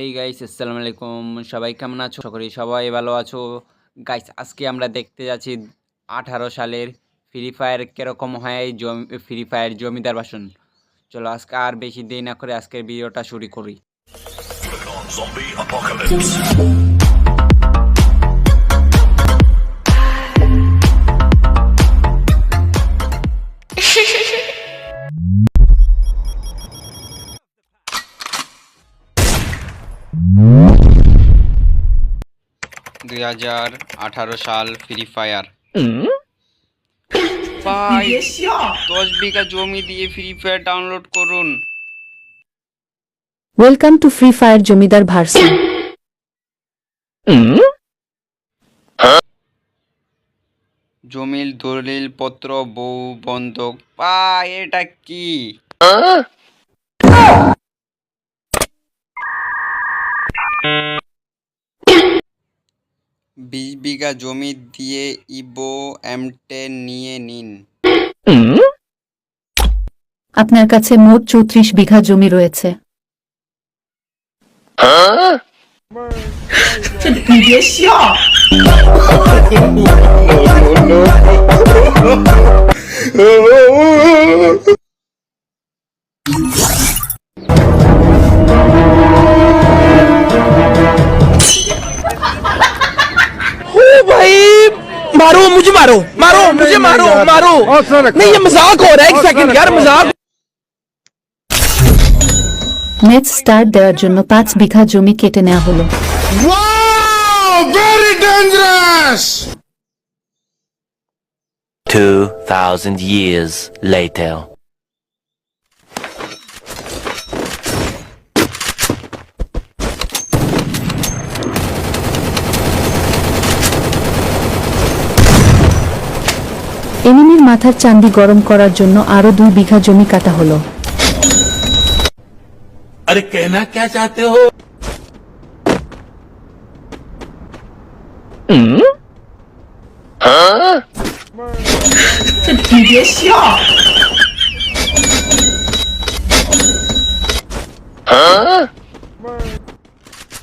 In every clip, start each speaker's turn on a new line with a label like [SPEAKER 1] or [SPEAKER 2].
[SPEAKER 1] এই গাইস আসসালামু আলাইকুম সবাই কেমন আছো? সকলেই সবাই ভালো আছো। গাইস আজকে আমরা দেখতে যাচ্ছি আঠারো সালের ফ্রি ফায়ার কীরকম হয় জমি ফ্রি ফায়ার জমিদার বাসন। চলো আজকে আর বেশি দেরি না করে আজকের ভিডিওটা শুরু করি। হাজার আঠারো সাল ফ্রি ফায়ার ভাই দশ বিঘা জমি দিয়ে ফ্রি ফায়ার ডাউনলোড করুন।
[SPEAKER 2] ওয়েলকাম টু ফ্রি ফায়ার জমিদার ভার্সন
[SPEAKER 1] জমির দলিল পত্র বউ বন্ধক। ভাই এটা কি? বিশ বিঘা জমি দিয়ে ইবো এমটে নিয়ে নিন।
[SPEAKER 2] আপনার কাছে মোট চৌত্রিশ বিঘা জমি রয়েছে।
[SPEAKER 3] मुझे मारो मारो नहीं ये मजाक हो रहा है एक सेकंड यार मजाक
[SPEAKER 2] ম্যাচ স্টার্ট দেওয়ার জন্য পাঁচ বিঘা জমি কেটে নেওয়া হলো
[SPEAKER 4] Wow! Very dangerous!
[SPEAKER 5] 2,000 years later.
[SPEAKER 2] এনিমির মাথার চান্দি গরম করার জন্য আরও দুই বিঘা জমি কাটা হলো।
[SPEAKER 4] আরে কেনা ক্যা চাতে হো?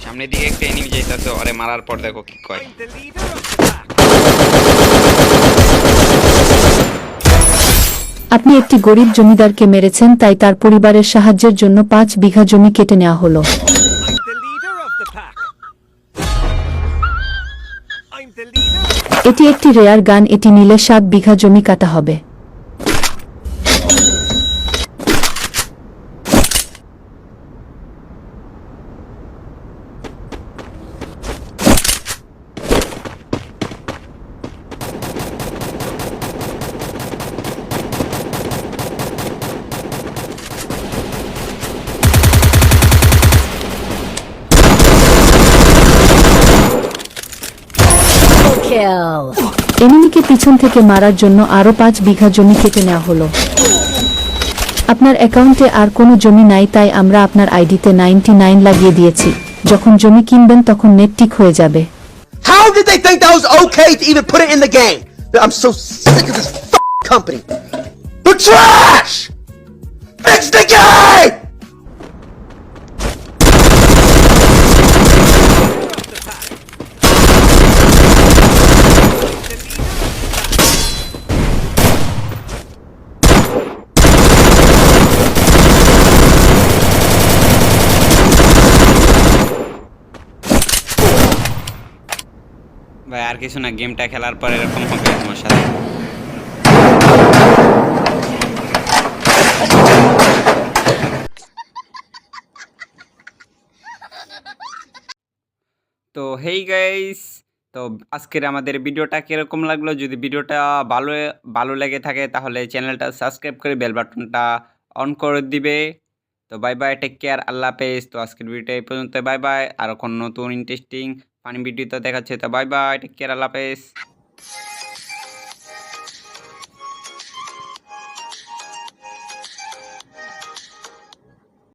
[SPEAKER 1] সামনে দিকে একটা এনিমি যাইতাছে আরে মারার পর দেখো কি কয়।
[SPEAKER 2] আপনি একটি গরিব জমিদারকে মেরেছেন তাই তার পরিবারের সাহায্যের জন্য পাঁচ বিঘা জমি কেটে নেওয়া হলো. এটি একটি রেয়ার গান এটি নিলে সাত বিঘা জমি কাটা হবে এনিমিকে পিছন থেকে মারার জন্য আরও পাঁচ বিঘা জমি কেটে নেওয়া হলো আপনার অ্যাকাউন্টে আর কোনো জমি নাই তাই আমরা আপনার আইডিতে নাইনটি নাইন লাগিয়ে দিয়েছি যখন জমি কিনবেন তখন নেট ঠিক হয়ে যাবে
[SPEAKER 3] How did they think that was okay to even put it in the game? I'm so sick of this f- company. The trash! Fix the game!
[SPEAKER 1] ভাই, আর কিছু না গেমটা খেলার পর এরকম হবে তোমার সাথে। তো হেই গাইস তো আজকের আমাদের ভিডিওটা কীরকম লাগল? যদি ভিডিওটা ভালো ভালো লেগে থাকে, তাহলে চ্যানেলটা সাবস্ক্রাইব করে বেল বাটনটা অন করে দিবে। তো বাই বাই টেক কেয়ার আল্লাহ হাফেজ। তো আজকের ভিডিওটা এই পর্যন্ত বাই বাই আর এখন নতুন ইন্টারেস্টিং ফানি ভিডিওতে দেখাচ্ছে তো বাই বাই টেক কেয়ার আল্লাহ হাফেজ।